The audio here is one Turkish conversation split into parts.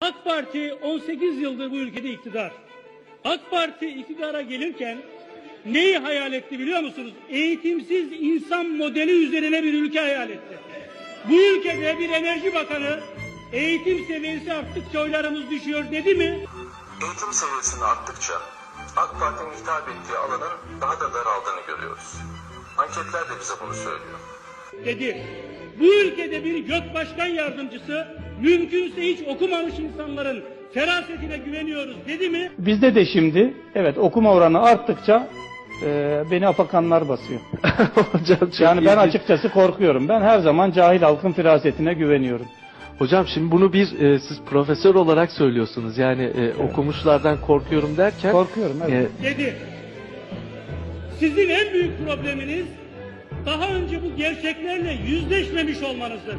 AK Parti 18 yıldır bu ülkede iktidar. AK Parti iktidara gelirken neyi hayal etti biliyor musunuz? Eğitimsiz insan modeli üzerine bir ülke hayal etti. Bu ülkede bir enerji bakanı eğitim seviyesi arttıkça oylarımız düşüyor dedi mi? Eğitim seviyesinin arttıkça AK Parti'nin hitap ettiği alanın daha da daraldığını görüyoruz. Anketler de bize bunu söylüyor. Dedi. Bu ülkede bir gök başkan yardımcısı mümkünse hiç okumamış insanların ferasetine güveniyoruz dedi mi? Bizde de şimdi evet okuma oranı arttıkça e, beni afakanlar basıyor. Hocam çok Yani ben açıkçası korkuyorum. Ben her zaman cahil halkın firasetine güveniyorum. Hocam şimdi bunu bir e, siz profesör olarak söylüyorsunuz. Yani e, okumuşlardan korkuyorum derken Korkuyorum evet. e, dedi. Sizin en büyük probleminiz daha önce bu gerçeklerle yüzleşmemiş olmanızdır.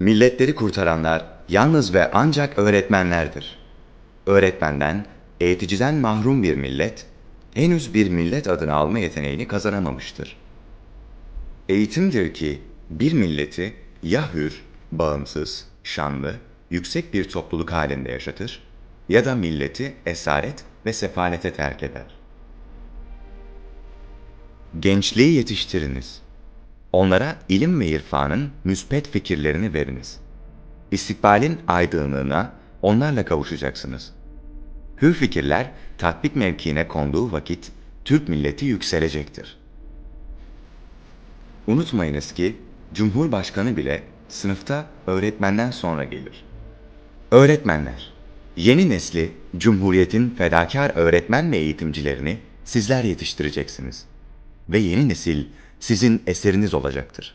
Milletleri kurtaranlar yalnız ve ancak öğretmenlerdir. Öğretmenden, eğiticiden mahrum bir millet, henüz bir millet adını alma yeteneğini kazanamamıştır. Eğitimdir ki bir milleti ya hür, bağımsız, şanlı, yüksek bir topluluk halinde yaşatır ya da milleti esaret ve sefalete terk eder. Gençliği yetiştiriniz. Onlara ilim ve irfanın müspet fikirlerini veriniz. İstikbalin aydınlığına onlarla kavuşacaksınız. Hür fikirler tatbik mevkiine konduğu vakit Türk milleti yükselecektir. Unutmayınız ki Cumhurbaşkanı bile sınıfta öğretmenden sonra gelir. Öğretmenler, yeni nesli Cumhuriyet'in fedakar öğretmen ve eğitimcilerini sizler yetiştireceksiniz. Ve yeni nesil sizin eseriniz olacaktır.